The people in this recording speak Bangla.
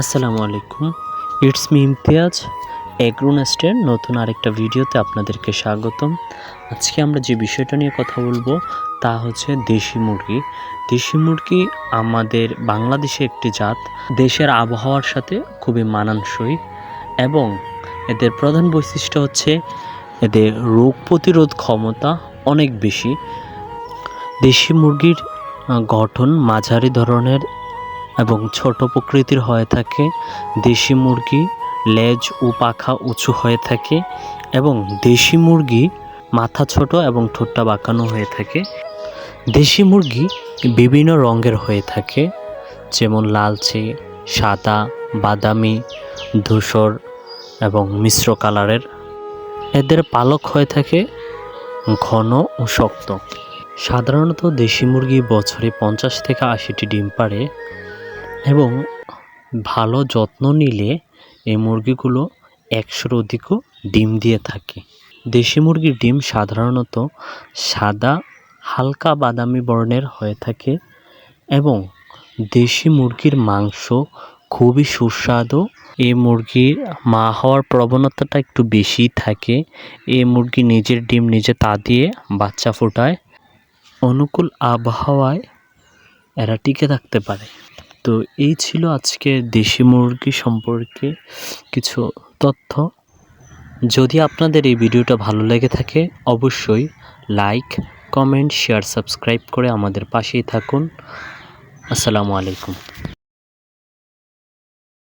আসসালামু আলাইকুম। ইটস মি ইমতিয়াজ এগ্রোনেস্টের নতুন আরেকটা ভিডিওতে আপনাদেরকে স্বাগতম। আজকে আমরা যে বিষয়টা নিয়ে কথা বলব, তা হচ্ছে দেশি মুরগি। দেশি মুরগি আমাদের বাংলাদেশে একটি জাত। দেশের আবহাওয়ার সাথে খুবই মানানসই এবং এদের প্রধান বৈশিষ্ট্য হচ্ছে এদের রোগ প্রতিরোধ ক্ষমতা অনেক বেশি। দেশি মুরগির গঠন মাঝারি ধরনের এবং ছোট প্রকৃতির হয়ে থাকে, দেশি মুরগি, লেজ ও পাখা উঁচু হয়ে থাকে এবং দেশি মুরগি মাথা ছোট এবং ঠোঁটটা বাঁকানো হয়ে থাকে। দেশি মুরগি বিভিন্ন রঙের হয়ে থাকে, যেমন লালচে, সাদা, বাদামি, ধূসর এবং মিশ্র কালারের। এদের পালক হয়ে থাকে ঘন ও শক্ত। সাধারণত দেশি মুরগি বছরে পঞ্চাশ থেকে আশিটি ডিম পাড়ে। এবং ভালো যত্ন নিলে এই মুরগিগুলো একশোর অধিকও ডিম দিয়ে থাকে। দেশি মুরগির ডিম সাধারণত সাদা, হালকা বাদামি বর্ণের হয়ে থাকে এবং দেশি মুরগির মাংস খুবই সুস্বাদু। এই মুরগির মা হওয়ার প্রবণতাটা একটু বেশি থাকে। এই মুরগি নিজের ডিম নিজে তা দিয়ে বাচ্চা ফোটায়। অনুকূল আবহাওয়ায় এরা টিকে থাকতে পারে। তো এই ছিল আজকে দেশি মুরগি সম্পর্কে কিছু তথ্য। যদি আপনাদের এই ভিডিওটা ভালো লেগে থাকে, অবশ্যই লাইক কমেন্ট শেয়ার সাবস্ক্রাইব করে আমাদের পাশেই থাকুন। আসসালামু আলাইকুম।